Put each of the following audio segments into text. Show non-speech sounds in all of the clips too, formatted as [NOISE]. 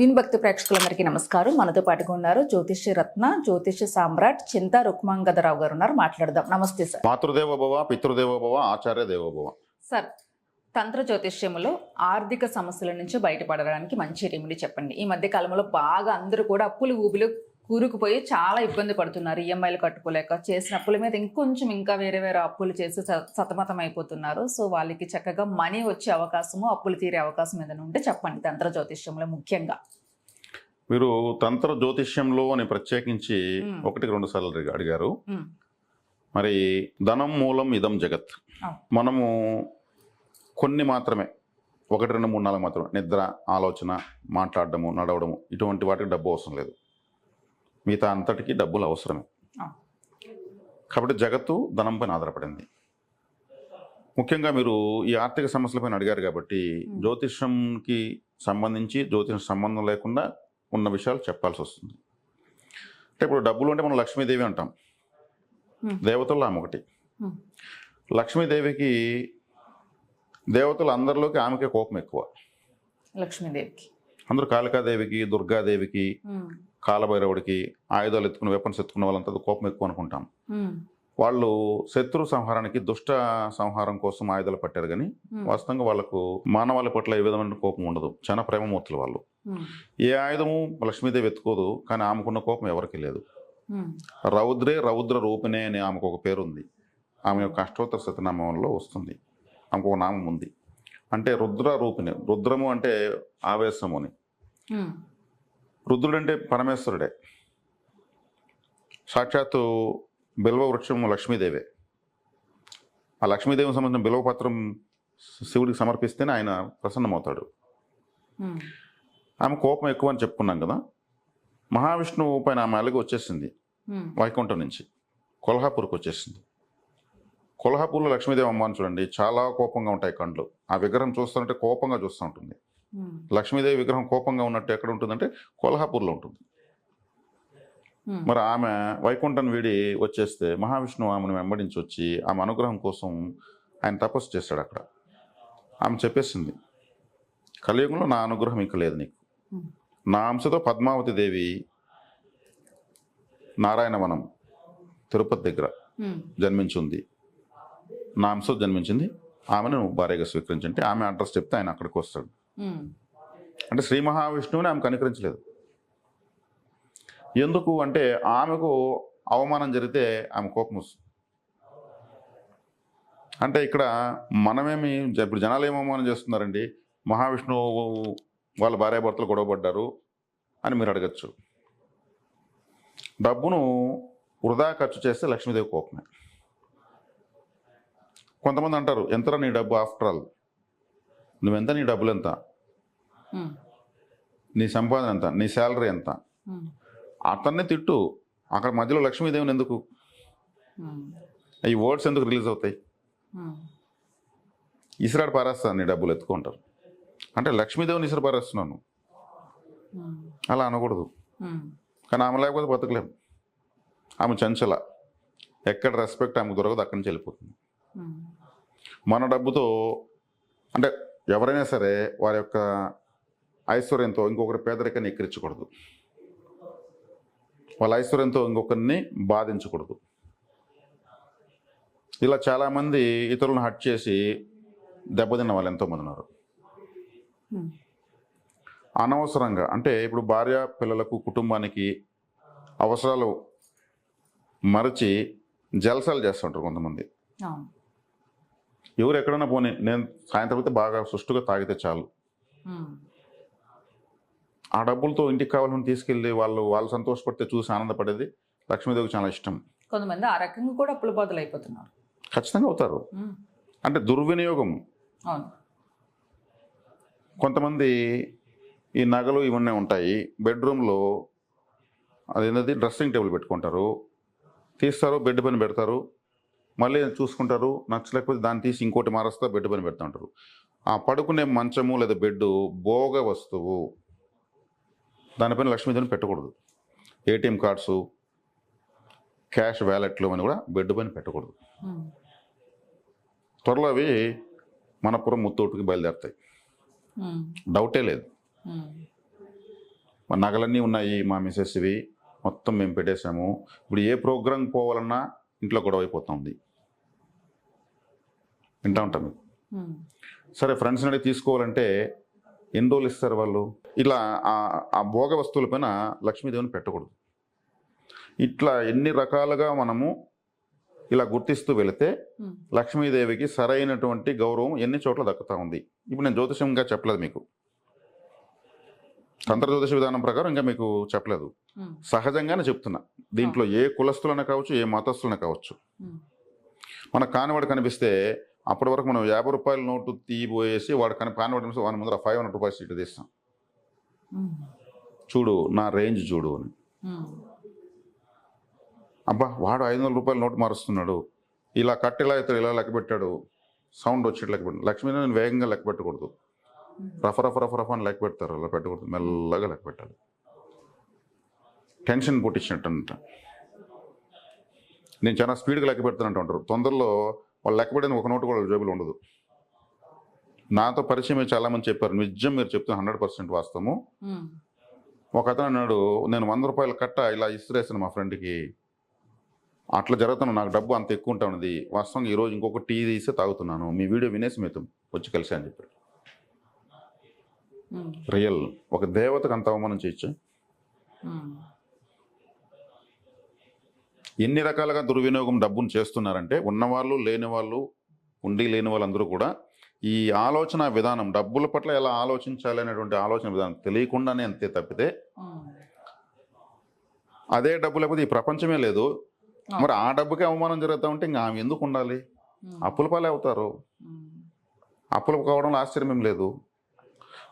విన్భక్తి ప్రేక్షకులందరికీ నమస్కారం. మనతో పాటుగా ఉన్నారు జ్యోతిష్య రత్న జ్యోతిష్య సామ్రాట్ చింతా రుక్మాంగదరావు గారు ఉన్నారు. మాట్లాడదాం. నమస్తే సార్. మాతృదేవ భవ పితృదేవ భవ ఆచార్య దేవో భవ సార్ తంత్ర జ్యోతిష్యములో ఆర్థిక సమస్యల నుంచి బయటపడడానికి మంచి రెమెడీ చెప్పండి. ఈ మధ్య కాలంలో బాగా అందరూ కూడా అప్పులు ఊబిలు కూరుకుపోయి చాలా ఇబ్బంది పడుతున్నారు. ఈఎంఐలు కట్టుకోలేక చేసిన అప్పుల మీద ఇంకొంచెం ఇంకా వేరే వేరే అప్పులు చేసి సతమతం అయిపోతున్నారు. సో వాళ్ళకి చక్కగా మనీ వచ్చే అవకాశము అప్పులు తీరే అవకాశం ఏదైనా ఉంటే చెప్పండి. తంత్ర జ్యోతిష్యంలో ముఖ్యంగా. మీరు తంత్ర జ్యోతిష్యంలో అని ప్రత్యేకించి. ఒకటికి రెండు సార్లు అడిగా- అడిగారు. మరి ధనం మూలం ఇదం జగత్. మనము కొన్ని మాత్రమే ఒకటి రెండు మూడు నాలుగు మాత్రమే నిద్ర ఆలోచన మాట్లాడడము నడవడము ఇటువంటి వాటికి డబ్బు అవసరం లేదు. మిగతా అంతటికి డబ్బులు అవసరమే. కాబట్టి జగత్తు ధనం పైన ఆధారపడింది ముఖ్యంగా మీరు ఈ ఆర్థిక సమస్యలపైన అడిగారు కాబట్టి. జ్యోతిష్యంకి సంబంధించి జ్యోతిషం సంబంధం లేకుండా ఉన్న విషయాలు చెప్పాల్సి వస్తుంది అంటే ఇప్పుడు డబ్బులు అంటే మనం లక్ష్మీదేవి అంటాం. దేవతల్లో ఆమె ఒకటి. లక్ష్మీదేవికి దేవతలు అందరిలోకి ఆమెకే కోపం ఎక్కువ లక్ష్మీదేవికి అందరూ కాళికాదేవికి దుర్గాదేవికి. కాలభైరవుడికి ఆయుధాలు ఎత్తుకుని వెపన్స్ ఎత్తుకున్న వాళ్ళంతా కోపం ఎక్కువ అనుకుంటాం. వాళ్ళు శత్రు సంహారానికి దుష్ట సంహారం కోసం ఆయుధాలు పట్టారు కానీ. వాస్తవంగా వాళ్ళకు మానవాళి పట్ల ఏ విధమైన కోపం ఉండదు. చాలా ప్రేమమూర్తులు వాళ్ళు. ఏ ఆయుధము లక్ష్మీదేవి ఎత్తుకోదు కానీ ఆమెకున్న కోపం ఎవరికి లేదు. రౌద్రే రౌద్ర రూపిణే అని ఆమెకు ఒక పేరు ఉంది ఆమె యొక్క అష్టోత్తర శతనామంలో వస్తుంది. ఆమెకు ఒక నామం ఉంది. అంటే రుద్ర రూపిణి. రుద్రము అంటే ఆవేశము అని. మ్మ్. రుద్రుడు అంటే పరమేశ్వరుడే సాక్షాత్తు బిల్వ వృక్షము లక్ష్మీదేవే ఆ లక్ష్మీదేవికి సంబంధించిన బిల్వ పత్రం శివుడికి సమర్పిస్తేనే ఆయన ప్రసన్నమవుతాడు. ఆమె కోపం ఎక్కువ అని చెప్పుకున్నాం కదా మహావిష్ణువు పైన ఆమె అలిగి వచ్చేసింది. వైకుంఠం నుంచి కొల్హాపూర్కి వచ్చేసింది కొల్హాపూర్లో లక్ష్మీదేవి అమ్మ చూడండి చాలా కోపంగా ఉంటాయి కండ్లు ఆ విగ్రహం చూస్తుంటే కోపంగా చూస్తూ ఉంటుంది. లక్ష్మీదేవి విగ్రహం కోపంగా ఉన్నట్టు ఎక్కడ ఉంటుందంటే కొల్హాపూర్లో ఉంటుంది. మరి ఆమె వైకుంఠం వీడి వచ్చేస్తే మహావిష్ణువు ఆమెను వెంబడించి వచ్చి ఆమె అనుగ్రహం కోసం ఆయన తపస్సు చేశాడు అక్కడ ఆమె చెప్పేసింది కలియుగంలో నా అనుగ్రహం ఇంకా లేదు నీకు. నా అంశతో పద్మావతి దేవి నారాయణవనం తిరుపతి దగ్గర. జన్మించింది నా అంశతో జన్మించింది ఆమెను భార్యగా స్వీకరించంటే ఆమె అడ్రస్ చెప్తే ఆయన అక్కడికి వస్తాడు. అంటే శ్రీ మహావిష్ణువుని ఆమె కనికరించలేదు. ఎందుకు అంటే ఆమెకు అవమానం జరిగితే ఆమె కోపం వస్తుంది. అంటే ఇక్కడ మనమేమి ఇప్పుడు జనాలు ఏం అవమానం చేస్తున్నారండి? మహావిష్ణువు వాళ్ళ భార్యాభర్తలు గొడవపడ్డారు అని మీరు అడగచ్చు. డబ్బును వృధా ఖర్చు చేస్తే లక్ష్మీదేవి కోపమే. కొంతమంది అంటారు ఎంతరా నీ డబ్బు ఆఫ్టర్ ఆల్? నువ్వెంత? నీ డబ్బులు ఎంత నీ సంపాదన ఎంత నీ శాలరీ ఎంత. అతన్నే తిట్టు అక్కడ మధ్యలో లక్ష్మీదేవిని ఎందుకు. ఈ వర్డ్స్ ఎందుకు రిలీజ్ అవుతాయి. ఇసురాడు పారేస్తాను నీ డబ్బులు ఎత్తుకుంటారు అంటే లక్ష్మీదేవిని ఇసురు పారేస్తున్నాను. అలా అనకూడదు. కానీ ఆమె లేకపోతే బతకలేము ఆమె చంచల ఎక్కడ రెస్పెక్ట్ ఆమెకు దొరకదు అక్కడి నుంచి వెళ్ళిపోతుంది. మన డబ్బుతో అంటే ఎవరైనా సరే వారి యొక్క ఐశ్వర్యంతో ఇంకొకరి పేదరికాన్ని ఎక్కిరించకూడదు. వాళ్ళ ఐశ్వర్యంతో ఇంకొకరిని బాధించకూడదు. ఇలా చాలామంది ఇతరులను హట్ చేసి దెబ్బతిన్న వాళ్ళు ఎంతోమంది ఉన్నారు. అనవసరంగా అంటే ఇప్పుడు భార్య పిల్లలకు కుటుంబానికి అవసరాలు మరచి జలసాలు చేస్తుంటారు కొంతమంది. ఎవరు ఎక్కడైనా పోనీ నేను సాయంత్రం అయితే బాగా సుష్టుగా తాగితే చాలు. ఆ డబ్బులతో ఇంటికి కావాలని తీసుకెళ్ళి వాళ్ళు వాళ్ళు సంతోషపడితే చూసి ఆనందపడేది లక్ష్మీదేవికి చాలా ఇష్టం. కొంతమంది ఆ రకంగా కూడా అప్పుల బాధలు అయిపోతున్నారు. ఖచ్చితంగా అవుతారు. అంటే దుర్వినియోగం. అవును. కొంతమంది ఈ నగలు ఇవన్నీ ఉంటాయి. బెడ్రూమ్లో అదేంటది? డ్రెస్సింగ్ టేబుల్ పెట్టుకుంటారు. తీస్తారు బెడ్ పైన పెడతారు. మళ్ళీ చూసుకుంటారు. నచ్చలేకపోతే దాన్ని తీసి ఇంకోటి మారుస్తా బెడ్ పైన పెడతా ఉంటారు. ఆ పడుకునే మంచము లేదా బెడ్ భోగ వస్తువు. దానిపైన లక్ష్మీదేవిని పెట్టకూడదు. ఏటీఎం కార్డ్స్ క్యాష్ వ్యాలెట్లు అని కూడా బెడ్ పైన పెట్టకూడదు. త్వరలో అవి మనపురం ముత్తోటుకి బయలుదేరుతాయి. డౌటే లేదు. మా నగలన్నీ ఉన్నాయి మా మిసెస్వి మొత్తం మేము పెట్టేశాము. ఇప్పుడు ఏ ప్రోగ్రామ్ పోవాలన్నా ఇంట్లో గొడవ అయిపోతుంది. వింటా ఉంటాం మీకు? సరే ఫ్రెండ్స్ అడిగి తీసుకోవాలంటే ఎన్ని రోజులు ఇస్తారు వాళ్ళు? ఇలా ఆ- ఆ భోగ వస్తువులపైన లక్ష్మీదేవిని పెట్టకూడదు. ఇట్లా ఎన్ని రకాలుగా మనము ఇలా గుర్తిస్తూ వెళితే లక్ష్మీదేవికి సరైనటువంటి గౌరవం ఎన్ని చోట్ల దక్కుతా ఉంది? ఇప్పుడు నేను జ్యోతిషంగా చెప్పలేదు మీకు. తంత్ర జ్యోతిష విధానం ప్రకారం ఇంకా మీకు చెప్పలేదు. సహజంగానే చెప్తున్నా. దీంట్లో ఏ కులస్తులైనా కావచ్చు ఏ మతస్థులైనా కావచ్చు. మనకు కానివాడు కనిపిస్తే అప్పటి వరకు మనం యాభై రూపాయల నోటు తీయబోయేసి వాడు కని కానివాడు కనిపిస్తే వాడి ముందర ఫైవ్ హండ్రెడ్ రూపాయలు సీటు తీస్తాం. చూడు నా రేంజ్ చూడు అని. అబ్బా వాడు ఐదు వందల రూపాయల నోటు మారుస్తున్నాడు. ఇలా కట్టెలా ఇతడు ఇలా లెక్క పెట్టాడు. సౌండ్ వచ్చేట్టు లెక్క పెట్టాడు. లక్ష్మీని వేగంగా లెక్క పెట్టకూడదు. రఫ రఫ రఫ రఫ అని లెక్క పెడతారు. అలా పెట్టకూడదు. మెల్లగా లెక్క పెట్టాలి. టెన్షన్ పుట్టించినట్టు అంట. నేను చాలా స్పీడ్గా లెక్క పెడతానంటూ ఉంటారు తొందరలో వాళ్ళు లెక్క పెట్టిన ఒక నోటు కూడా జేబులో ఉండదు. నాతో పరిచయం చాలామంది చెప్పారు. నిజం మీరు చెప్తున్న హండ్రెడ్ పర్సెంట్ వాస్తవము. ఒక అతను అన్నాడు నేను వంద రూపాయల కట్ట ఇలా ఇసిరేసాను మా ఫ్రెండ్కి. అట్లా జరుగుతాను నాకు డబ్బు అంత ఎక్కువ ఉంటా ఉన్నది. వాస్తవంగా ఈరోజు ఇంకొక టీ తీసి తాగుతున్నాను. మీ వీడియో వినేసి మీతో వచ్చి కలిసి అని చెప్పాడు. రియల్. ఒక దేవతకు అంత అవమానం చేయొచ్చు ఎన్ని రకాలుగా దుర్వినియోగం డబ్బును చేస్తున్నారంటే ఉన్నవాళ్ళు లేని వాళ్ళు ఉండి లేని వాళ్ళందరూ కూడా ఈ ఆలోచన విధానం డబ్బుల పట్ల ఎలా ఆలోచించాలి అనేటువంటి ఆలోచన విధానం తెలియకుండానే అంతే తప్పితే అదే డబ్బు లేకపోతే ఈ ప్రపంచమే లేదు. మరి ఆ డబ్బుకి అవమానం జరుగుతూ ఉంటే ఇంకా ఆమె ఎందుకు ఉండాలి? అప్పుల పాలే అవుతారు. అప్పులు కావడంలో ఆశ్చర్యం ఏం లేదు.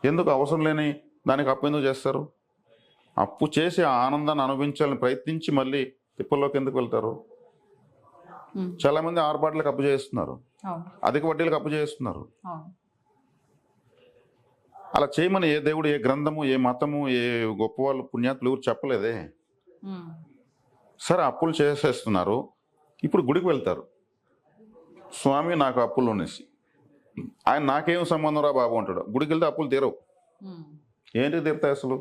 ఎందుకు అవసరం లేని దానికి అప్పు ఎందుకు చేస్తారు? అప్పు చేసి ఆనందాన్ని అనుభవించాలని ప్రయత్నించి మళ్ళీ తిప్పల్లోకి ఎందుకు వెళ్తారు? ఉమ్, చాలామంది ఆరుబాట్లకు అప్పు చేస్తున్నారు అధిక వడ్డీలకు అప్పు చేస్తున్నారు అలా చేయమని ఏ దేవుడు ఏ గ్రంథము ఏ మతము ఏ గొప్ప వాళ్ళు పుణ్యాతులు ఎవరు చెప్పలేదే? సరే అప్పులు చేసేస్తున్నారు. ఇప్పుడు గుడికి వెళ్తారు. స్వామి నాకు అప్పులు అనేసి. ఆయన నాకేం సంబంధం రా బాబు అంటాడు. గుడికి వెళ్తే అప్పులు తీరవు. ఏంటి తీరుతాయి అసలు?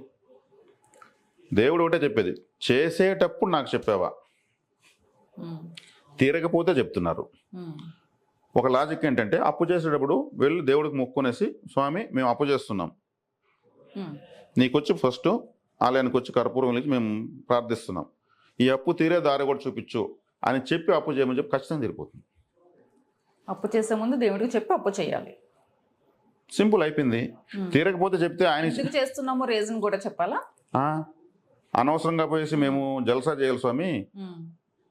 దేవుడు ఒకటే చెప్పేది. చేసేటప్పుడు నాకు చెప్పావా? తీరకపోతే చెప్తున్నారు. ఒక లాజిక్ ఏంటంటే అప్పు చేసేటప్పుడు వెళ్ళి దేవుడికి మొక్కునేసి స్వామి మేము అప్పు చేస్తున్నాం. నీకొచ్చి ఫస్ట్ ఆలయానికి వచ్చి కర్పూరం వెలిగి మేము ప్రార్థిస్తున్నాం. ఈ అప్పు తీరే దారి కూడా చూపించు అని చెప్పి అప్పు చేయమని చెప్పి ఖచ్చితంగా తీరిపోతుంది. అప్పు చేసే ముందు దేవుడికి చెప్పి అప్పు చేయాలి. సింపుల్ అయిపోయింది. తీరకపోతే చెప్తే ఆయన చేస్తున్నామో రీజన్ కూడా చెప్పాలా? అనవసరంగా పోయేసి మేము జల్సా చేయాలి స్వామి.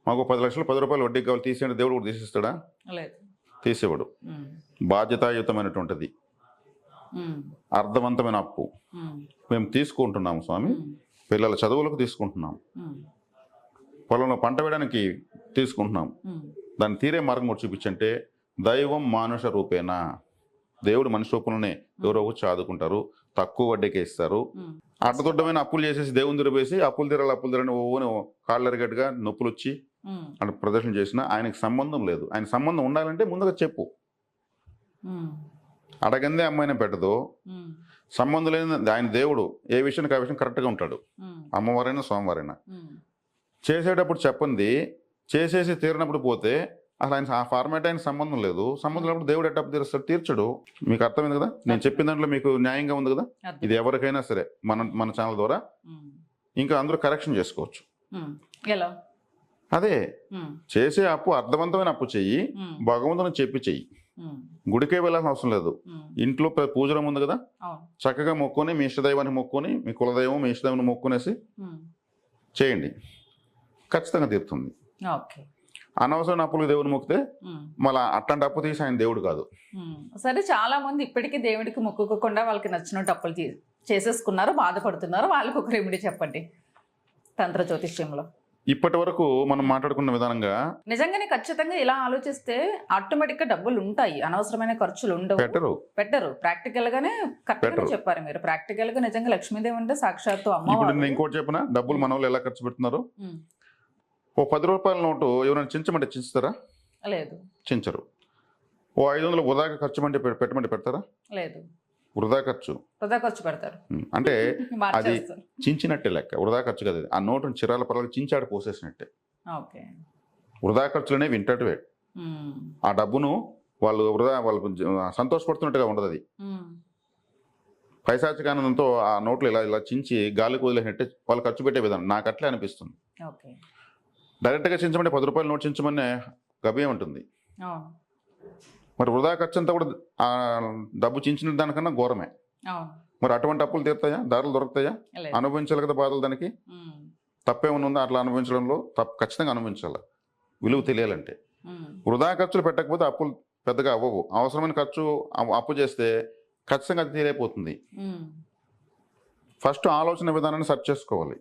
మాకు పది లక్షలు పది రూపాయలు వడ్డీకి కావాలి తీసేయండి దేవుడు కూడా తీసిస్తాడా? తీసేవాడు. బాధ్యతాయుతమైనటువంటిది. అర్థవంతమైన అప్పు. మేము తీసుకుంటున్నాము స్వామి. పిల్లల చదువులకు తీసుకుంటున్నాం పొలంలో పంట వేయడానికి తీసుకుంటున్నాం దాన్ని తీరే మార్గం కూడా చూపించంటే దైవం మానుష రూపేనా? దేవుడు మనిషి రూపంలోనే ఎవరో వచ్చి ఆదుకుంటారు తక్కువ వడ్డీకే ఇస్తారు. అడ్డదొడ్డమైన అప్పులు చేసేసి దేవుని తిరిపేసి అప్పులు తీరాలి అప్పులు తీరని ఓని కాళ్ళెరగట్టుగా నొప్పులు వచ్చి అక్కడ ప్రదర్శన చేసినా ఆయనకి సంబంధం లేదు. ఆయన సంబంధం ఉండాలంటే ముందుగా చెప్పు. అడగందే అమ్మాయిని పెట్టదు. సంబంధం లేని ఆయన దేవుడు. ఏ విషయానికి ఆ విషయం కరెక్ట్గా ఉంటాడు. అమ్మవారైనా స్వామివారైనా. చేసేటప్పుడు చెప్పండి చేసేసి తీరినప్పుడు పోతే అసలు ఆయన ఆ ఫార్మాట్ ఆయన సంబంధం లేదు. సంబంధం లేనప్పుడు దేవుడు ఎట్టప్పు తీరుస్తాడు తీర్చడు. మీకు అర్థమైంది కదా? నేను చెప్పిన దాంట్లో మీకు న్యాయంగా ఉంది కదా. ఇది ఎవరికైనా సరే మన మన ఛానల్ ద్వారా ఇంకా అందరూ కరెక్షన్ చేసుకోవచ్చు. ఎలా? అదే. చేసే అప్పు అర్థవంతమైన అప్పు చెయ్యి భగవంతుని చెప్పి చెయ్యి. గుడికే వెళ్ళాల్సిన అవసరం లేదు. ఇంట్లో పూజలం ఉంది కదా? చక్కగా మొక్కుని మీ ఇష్టదైవాన్ని మొక్కుని మీ కులదైవం మీ ఇష్టదైవాన్ని మొక్కునేసి చేయండి. ఖచ్చితంగా తీరుతుంది. ఓకే. అనవసరమైన అప్పులు దేవుని మొక్కితే మళ్ళీ అట్లాంటి అప్పు తీసి ఆయన దేవుడు కాదు. సరే చాలా మంది ఇప్పటికీ దేవుడికి మొక్కుకోకుండా వాళ్ళకి నచ్చినట్టు అప్పులు చేసేసుకున్నారు బాధపడుతున్నారు. వాళ్ళకి ఒక రెమెడీ చెప్పండి తంత్ర జ్యోతిష్యంలో. ఇప్పటి వరకు మనం మాట్లాడుకున్న విధానంగా నిజంగానే ఖచ్చితంగా ఇలా ఆలోచిస్తే ఆటోమేటిక్గా డబ్బులు ఉంటాయి. అనవసరమైన ఖర్చులు ఉండవు. పెట్టరు. పెట్టరు. ప్రాక్టికల్ గానే కరెక్ట్. చెప్పారు మీరు. ప్రాక్టికల్గా నిజంగా లక్ష్మీదేవి అంటే సాక్షాత్తు నేను ఇంకోటి చెప్పిన? డబ్బులు మన ఎలా ఖర్చు పెడుతున్నారు? ఓ పది రూపాయల నోటు ఎవరైనా చించమంటే చించుతారా? లేదు. చించరు. ఓ ఐదు వందలు వృధాగా ఖర్చు అంటే పెట్టమంటే పెడతారా? లేదు. వృధా ఖర్చు. వృధా ఖర్చు పెడతారు. అంటే [LAUGHS] మార్చేస్తారు. చించినట్టే లెక్క. వృధా ఖర్చు కదా అది. ఆ నోటుని చిరాల పరాలు చించాడు పోసేసినట్టే. ఓకే. వృధా ఖర్చులనే వింటటివే. ఆ డబ్బును వాళ్ళు వృధా వాళ్ళు సంతోషపడుతున్నట్టుగా ఉండదు అది. పైశాచికానందంతో ఆ నోట్లు ఇలా ఇలా చించి గాలికి వదిలేసినట్టే వాళ్ళు ఖర్చు పెట్టే విధానం. నాకు అట్లే అనిపిస్తుంది. ఓకే. డైరెక్ట్గా చించమంటే పది రూపాయలు నోట్ చించమనే గభ్యం ఉంటుంది. మరి వృధా ఖర్చు అంతా కూడా డబ్బు చించిన దానికన్నా ఘోరమే. మరి అటువంటి అప్పులు తీరుతాయా? దారులు దొరుకుతాయా. అనుభవించాలి కదా బాధలు దానికి. తప్పేమైనా ఉందా అట్లా అనుభవించడంలో? తప్పు ఖచ్చితంగా అనుభవించాలి. విలువ తెలియాలంటే. వృధా ఖర్చులు పెట్టకపోతే అప్పులు పెద్దగా అవ్వవు. అవసరమైన ఖర్చు అప్పు చేస్తే ఖచ్చితంగా అది తీరైపోతుంది. ఫస్ట్ ఆలోచన విధానాన్ని సెర్చ్ చేసుకోవాలి.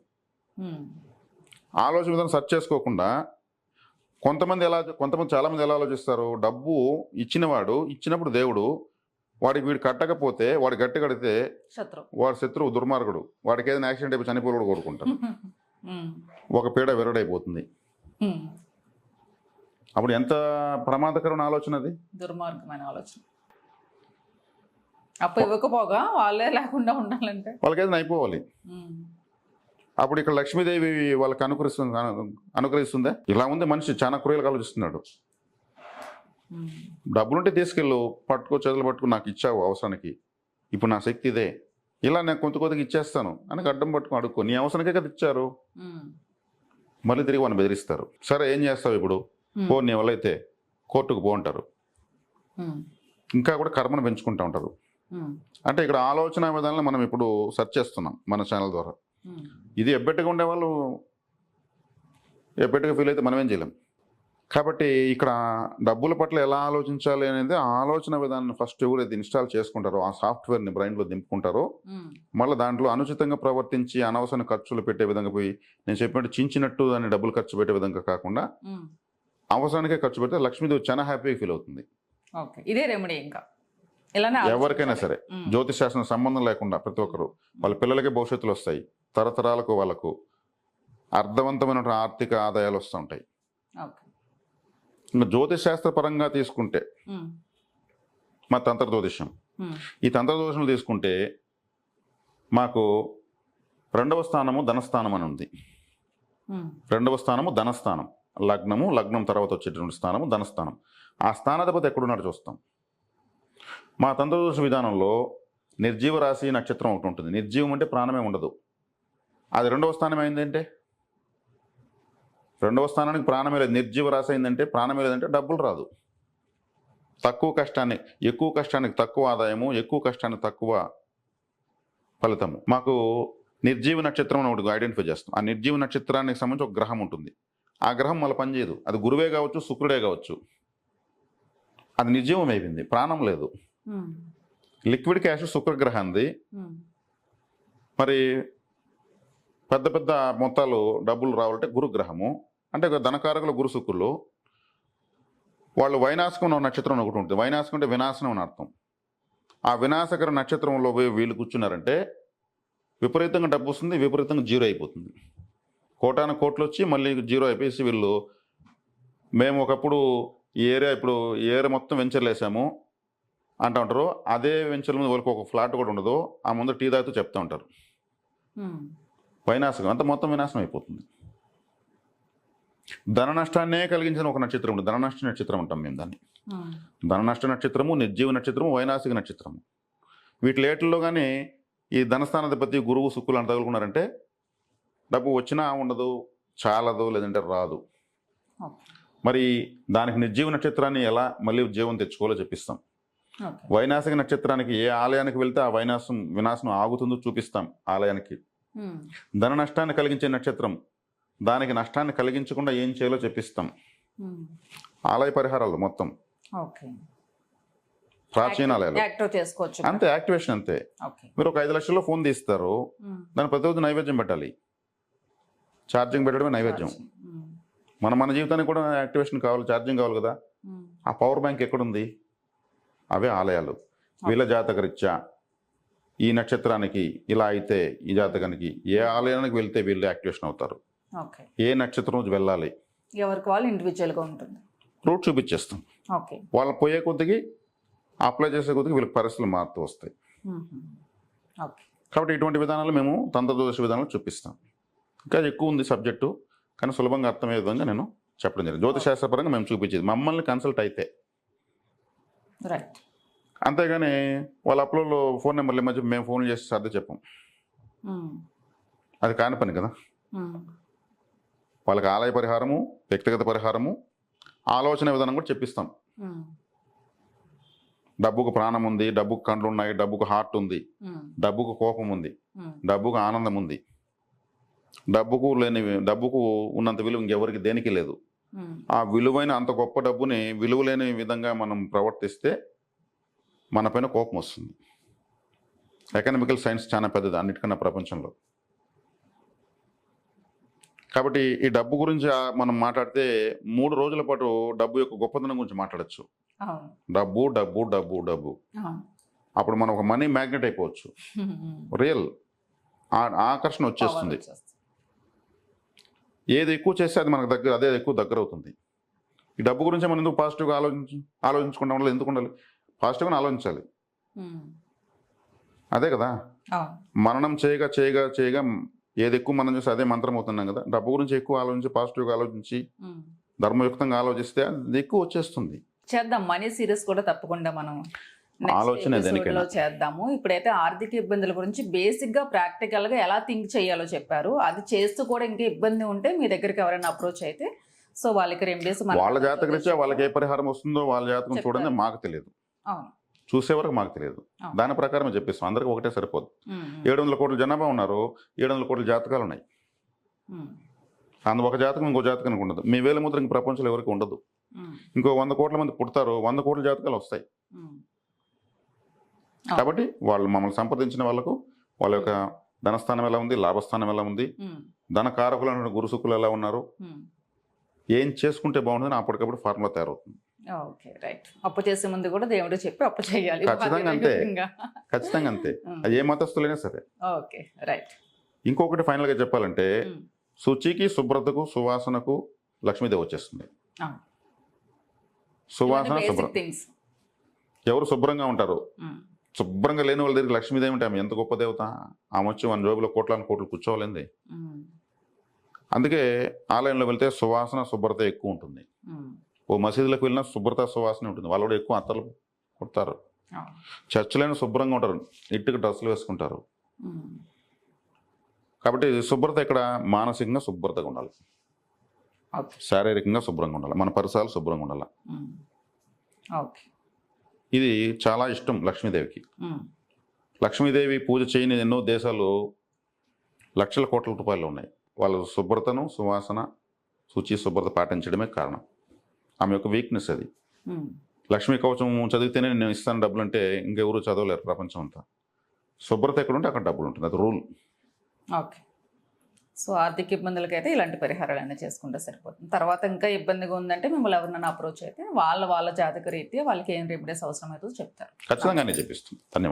ఆలోచన విధానం సెర్చ్ చేసుకోకుండా కొంతమంది ఎలా కొంతమంది చాలామంది ఎలా ఆలోచిస్తారు? డబ్బు ఇచ్చినవాడు ఇచ్చినప్పుడు దేవుడు వాడికి వీడు కట్టకపోతే వాడు గట్టి కడితే వాడు శత్రువు దుర్మార్గుడు. వాడికి ఏదైనా యాక్సిడెంట్ అయిపోయి చనిపోయి కోరుకుంటారు. [LAUGHS] ఒక పీడ విరడైపోతుంది. అప్పుడు ఎంత ప్రమాదకరమైన ఆలోచన అది? దుర్మార్గమైన ఆలోచన. అప్పు ఇవ్వకపోగా వాళ్ళే లేకుండా ఉండాలంటే. వాళ్ళకి ఏదైనా అయిపోవాలి. అప్పుడు ఇక్కడ లక్ష్మీదేవి వాళ్ళకి అనుకరిస్తుంది అను- అనుగ్రహిస్తుందా ఇలా ఉంది మనిషి చాలా క్రూయలుగా ఆలోచిస్తున్నాడు ఉమ్. డబ్బులుంటే తీసుకెళ్ళు పట్టుకో చేతులు పట్టుకో నాకు ఇచ్చావు అవసరానికి ఇప్పుడు నా శక్తి ఇదే ఇలా నేను కొంత కొద్దిగా ఇచ్చేస్తాను అని అడ్డం పట్టుకుని అడుక్కో నీ అవసరానికే కదా ఇచ్చారు ఉమ్. మళ్ళీ తిరిగి వాళ్ళని బెదిరిస్తారు సరే ఏం చేస్తావు ఇప్పుడు ఉమ్. పో నీ వల్ల అయితే కోర్టుకు పో అంటారు ఉమ్. ఇంకా కూడా కర్మను పెంచుకుంటూ ఉంటారు. అంటే ఇక్కడ ఆలోచన విధానాలు మనం ఇప్పుడు సెర్చ్ చేస్తున్నాం మన ఛానల్ ద్వారా. ఇది ఎబ్బెట్టుగా ఉండేవాళ్ళు ఎబ్బెట్టుగా ఫీల్ అయితే మనం ఏం చేయలేం. కాబట్టి ఇక్కడ డబ్బుల పట్ల ఎలా ఆలోచించాలి అనేది ఆలోచన విధానాన్ని ఫస్ట్ ఎవరైతే ఇన్స్టాల్ చేసుకుంటారో ఆ సాఫ్ట్వేర్ని బ్రైన్లో దింపుకుంటారో ఉమ్. మళ్ళీ దాంట్లో అనుచితంగా ప్రవర్తించి అనవసర ఖర్చులు పెట్టే విధంగా పోయి నేను చెప్పినట్టు చించినట్టు దాన్ని డబ్బులు ఖర్చు పెట్టే విధంగా కాకుండా ఉమ్. అవసరానికే ఖర్చు పెడితే లక్ష్మీదేవి చాలా హ్యాపీగా ఫీల్ అవుతుంది. ఓకే ఇదే రెమెడీ ఇంకా. ఇలానే ఎవరికైనా. సరే. జ్యోతిష్ శాస్త్రం సంబంధం లేకుండా ప్రతి ఒక్కరు. వాళ్ళ పిల్లలకి భవిష్యత్తులు వస్తాయి. తరతరాలకు వాళ్ళకు అర్థవంతమైన ఆర్థిక ఆదాయాలు వస్తూ ఉంటాయి. ఓకే. ఇంకా జ్యోతిష్ శాస్త్ర పరంగా తీసుకుంటే. మా తంత్ర జ్యోతిష్యం ఉమ్. ఈ తంత్ర జ్యోతిషం తీసుకుంటే మాకు రెండవ స్థానము ధనస్థానం అని ఉంది. రెండవ స్థానము ధనస్థానం. లగ్నము లగ్నం తర్వాత వచ్చేటువంటి స్థానము ధనస్థానం. ఆ స్థానాధిపతి ఎక్కడున్నాడు చూస్తాం. మా తంత్రదోష విధానంలో నిర్జీవ రాశి నక్షత్రం ఒకటి ఉంటుంది. నిర్జీవం అంటే ప్రాణమే ఉండదు. అది రెండవ స్థానం అయిందంటే రెండవ స్థానానికి ప్రాణమే లేదు నిర్జీవ రాశి అయిందంటే ప్రాణమే లేదంటే డబ్బులు రాదు. తక్కువ కష్టాన్ని ఎక్కువ కష్టానికి తక్కువ ఆదాయము ఎక్కువ కష్టానికి తక్కువ ఫలితము. మాకు నిర్జీవ నక్షత్రం అని ఒకటి ఐడెంటిఫై చేస్తాం. ఆ నిర్జీవ నక్షత్రానికి సంబంధించి ఒక గ్రహం ఉంటుంది. ఆ గ్రహం మళ్ళీ పనిచేయదు అది గురువే కావచ్చు శుక్రుడే కావచ్చు. అది నిర్జీవం అయిపోయింది. ప్రాణం లేదు. లిక్విడ్ క్యాష్ శుక్రగ్రహాంది. మరి పెద్ద పెద్ద మొత్తాలు డబ్బులు రావాలంటే గురుగ్రహము అంటే ఒక ధనకారకులు గురు శుక్రులు వాళ్ళు వైనాశకం నక్షత్రం ఒకటి ఉంటుంది. వైనాశకం అంటే వినాశనం అని అర్థం. ఆ వినాశకర నక్షత్రంలో పోయి వీళ్ళు కూర్చున్నారంటే విపరీతంగా డబ్బు వస్తుంది విపరీతంగా జీరో అయిపోతుంది. కోటాను కోట్లు వచ్చి మళ్ళీ జీరో అయిపోయేసి వీళ్ళు మేము ఒకప్పుడు ఈ ఏరియా ఇప్పుడు ఈ ఏరియా మొత్తం వెంచర్లు వేసాము అంటూ ఉంటారు. అదే వెంచర్ ముందు వాళ్ళకి ఒక ఫ్లాట్ కూడా ఉండదు. ఆ ముందు టీ తాగుతూ చెప్తూ ఉంటారు. వైనాశకం అంత మొత్తం వినాశనం అయిపోతుంది. ధన నష్టాన్నే కలిగించిన ఒక నక్షత్రం ఉంటుంది. ధన నష్ట నక్షత్రం అంటాం మేము దాన్ని. ధన నష్ట నక్షత్రము నిర్జీవ నక్షత్రము వైనాశిక నక్షత్రము. వీటి లేట్లలో కానీ ఈ ధనస్థానాధిపతి గురువు సుక్కులు అని తగులుకున్నారంటే డబ్బు వచ్చినా ఉండదు చాలదు లేదంటే రాదు. మరి దానికి నిర్జీవ నక్షత్రాన్ని ఎలా మళ్ళీ జీవం తెచ్చుకోవాలో చెప్పిస్తాం. వైనాశిక నక్షత్రానికి ఏ ఆలయానికి వెళ్తే ఆ వైనాశం వినాశనం ఆగుతుందో చూపిస్తాం ఆలయానికి. ధన నష్టాన్ని కలిగించే నక్షత్రం. దానికి నష్టాన్ని కలిగించకుండా ఏం చేయాలో చెప్పిస్తాం. ఆలయ పరిహారాలు మొత్తం. ఓకే. ప్రాచీన ఆలయాలు యాక్టివ్ చేసుకోవచ్చు అంతే యాక్టివేషన్ అంతే. మీరు ఒక ఐదు లక్షల్లో ఫోన్ తీస్తారు. దాని ప్రతిరోజు నైవేద్యం పెట్టాలి. ఛార్జింగ్ పెట్టడమే నైవేద్యం. మన మన జీవితానికి కూడా యాక్టివేషన్ కావాలి ఛార్జింగ్ కావాలి కదా. ఆ పవర్ బ్యాంక్ ఎక్కడుంది? అవే ఆలయాలు. వీళ్ళ జాతకరీత్యా. ఈ నక్షత్రానికి ఇలా అయితే ఈ జాతకానికి ఏ ఆలయానికి వెళ్తే వీళ్ళు యాక్టివేషన్ అవుతారు? ఏ నక్షత్రం రోజు వెళ్ళాలి? ఎవరికి వాళ్ళు ఇండివిజువల్గా ఉంటుంది. రూట్ చూపించేస్తాం. వాళ్ళు పోయే కొద్దికి అప్లై చేసే కొద్దికి వీళ్ళకి పరిస్థితులు మారుతూ వస్తాయి. కాబట్టి ఇటువంటి విధానాలు మేము తంత్రదోష విధానాలు చూపిస్తాం. ఇంకా ఎక్కువ ఉంది సబ్జెక్టు కానీ సులభంగా అర్థమయ్యే విధంగా నేను చెప్పడం జరిగింది. జ్యోతిశాస్త్రపరంగా మేము చూపించేది. మమ్మల్ని కన్సల్ట్ అయితే రైట్ అంతేగాని వాళ్ళ అప్లోడ్లో ఫోన్ నెంబర్లు మధ్య మేము ఫోన్ చేసి సర్ది చెప్పాం. అది కాని పని కదా. వాళ్ళకి ఆలయ పరిహారము వ్యక్తిగత పరిహారము ఆలోచన విధానం కూడా చెప్పిస్తాం. డబ్బుకు ప్రాణం ఉంది డబ్బుకు కండ్లు ఉన్నాయి డబ్బుకు హార్ట్ ఉంది డబ్బుకు కోపం ఉంది డబ్బుకు ఆనందం ఉంది. డబ్బుకు లేని డబ్బుకు ఉన్నంత విలువ ఇంకెవరికి దేనికి లేదు. ఆ విలువైన అంత గొప్ప డబ్బుని విలువ లేని విధంగా మనం ప్రవర్తిస్తే మన పైన కోపం వస్తుంది. ఎకనామికల్ సైన్స్ చాలా పెద్దది అన్నిటికన్నా ప్రపంచంలో. కాబట్టి ఈ డబ్బు గురించి మనం మాట్లాడితే మూడు రోజుల పాటు డబ్బు యొక్క గొప్పతనం గురించి మాట్లాడచ్చు. డబ్బు డబ్బు డబ్బు డబ్బు. అప్పుడు మనం ఒక మనీ మ్యాగ్నెట్ అయిపోవచ్చు. రియల్. ఆకర్షణ వచ్చేస్తుంది. ఏది ఎక్కువ చేస్తే అది మనకు దగ్గర అదే ఎక్కువ దగ్గర అవుతుంది. ఈ డబ్బు గురించి మనం ఎందుకు పాజిటివ్గా ఆలోచించు ఆలోచించుకుంటా ఎందుకు ఉండాలి? పాజిటివ్గా ఆలోచించాలి. అదే కదా? మననం చేయగా చేయగా చేయగా ఏది ఎక్కువ మనం చేస్తే అదే మంత్రం అవుతున్నాం కదా? డబ్బు గురించి ఎక్కువ ఆలోచించి పాజిటివ్గా ఆలోచించి. ధర్మయుక్తంగా ఆలోచిస్తే అది ఎక్కువ వచ్చేస్తుంది. చేద్దాం. మనీ సిరీస్ కూడా తప్పకుండా మనం ఆలోచన చేద్దాము. ఇప్పుడైతే ఆర్థిక ఇబ్బందుల గురించి బేసిక్గా ప్రాక్టికల్గా ఎలా థింక్ చేయాలో చెప్పారు. అది చేస్తూ కూడా ఇంకా ఇబ్బంది ఉంటే మీ దగ్గరికి ఎవరైనా అప్రోచ్ అయితే సో వాళ్ళకి రెమెడీస్ వాళ్ళ జాతక రీత్యా వాళ్ళకి ఏ పరిహారం వస్తుందో వాళ్ళ జాతకం. చూడండి మాకు తెలియదు. చూసే వరకు మాకు తెలియదు. దాని ప్రకారం చెప్పిస్తాం. అందరికి ఒకటే సరిపోదు. ఏడు వందల కోట్ల జనాభా ఉన్నారు. ఏడు వందల కోట్ల జాతకాలు ఉన్నాయి. అందు ఒక జాతకం ఇంకో జాతకానికి ఉండదు. మీ వేల ముద్ర ఇంక ప్రపంచంలో ఎవరికి ఉండదు. ఇంకో వంద కోట్ల మంది పుడతారు. వంద కోట్ల జాతకాలు వస్తాయి. కాబట్టి వాళ్ళు మమ్మల్ని సంప్రదించిన వాళ్ళకు వాళ్ళ యొక్క ధనస్థానం ఎలా ఉంది? లాభస్థానం ఎలా ఉంది? ధన కారకులైన గురుసుకులు ఎలా ఉన్నారు. ఏం చేసుకుంటే బాగుంటుందని అప్పటికప్పుడు ఫార్ములా తయారవుతుంది. Okay right. అప్పు చేసే ముందు కూడా దేవుడు చెప్పి అప్పు చేయాలి. ఖచ్చితంగా అంతే. ఖచ్చితంగా అంతే. [LAUGHS] అది ఏ మతస్థులైనా సరే. Okay right. ఇంకొకటి ఫైనల్గా చెప్పాలంటే శుచికి శుభ్రతకు సువాసనకు లక్ష్మీదేవి వచ్చేస్తుంది. సువాసన శుభ్రత ఎవరు శుభ్రంగా ఉంటారు? శుభ్రంగా లేని వాళ్ళ దగ్గర లక్ష్మీదేవి ఆమె ఎంత గొప్ప దేవత? ఆమె వచ్చి మన జోబులో కోట్లాను కోట్లు కూర్చోవాలింది అందుకే ఆలయంలో వెళ్తే సువాసన శుభ్రత ఎక్కువ ఉంటుంది. ఓ మసీదులకు వెళ్ళినా శుభ్రత సువాసన ఉంటుంది. వాళ్ళు కూడా ఎక్కువ అత్తలు కొడతారు. చర్చిలైన శుభ్రంగా ఉంటారు. నీట్గా డ్రెస్సులు వేసుకుంటారు. కాబట్టి శుభ్రత ఇక్కడ మానసికంగా శుభ్రతగా ఉండాలి. శారీరకంగా శుభ్రంగా ఉండాలి. మన పరిసరాలు శుభ్రంగా ఉండాలి. ఇది చాలా ఇష్టం లక్ష్మీదేవికి. లక్ష్మీదేవి పూజ చేయని ఎన్నో దేశాలు లక్షల కోట్ల రూపాయలు ఉన్నాయి. వాళ్ళ శుభ్రతను సువాసన శుచి శుభ్రత పాటించడమే కారణం. ఆమె యొక్క వీక్నెస్ అది. లక్ష్మీ కవచం చదివితేనే నేను ఇస్తాను డబ్బులు అంటే ఇంకెవరు చదవలేరు ప్రపంచం అంతా. శుభ్రత ఎక్కడ ఉంటే అక్కడ డబ్బులు ఉంటుంది. అది రూల్ ఓకే సో ఆర్థిక ఇబ్బందులకైతే ఇలాంటి పరిహారాలన్నీ చేసుకుంటే సరిపోతుంది. తర్వాత ఇంకా ఇబ్బందిగా ఉందంటే మిమ్మల్ని ఎవరినైనా అప్రోచ్ అయితే వాళ్ళ వాళ్ళ జాతక రీత్యా వాళ్ళకి ఏం రెమెడీస్ అవసరం అవుతుందో చెప్తారు. ఖచ్చితంగానే చెప్పిస్తుంది ధన్యవాదాలు.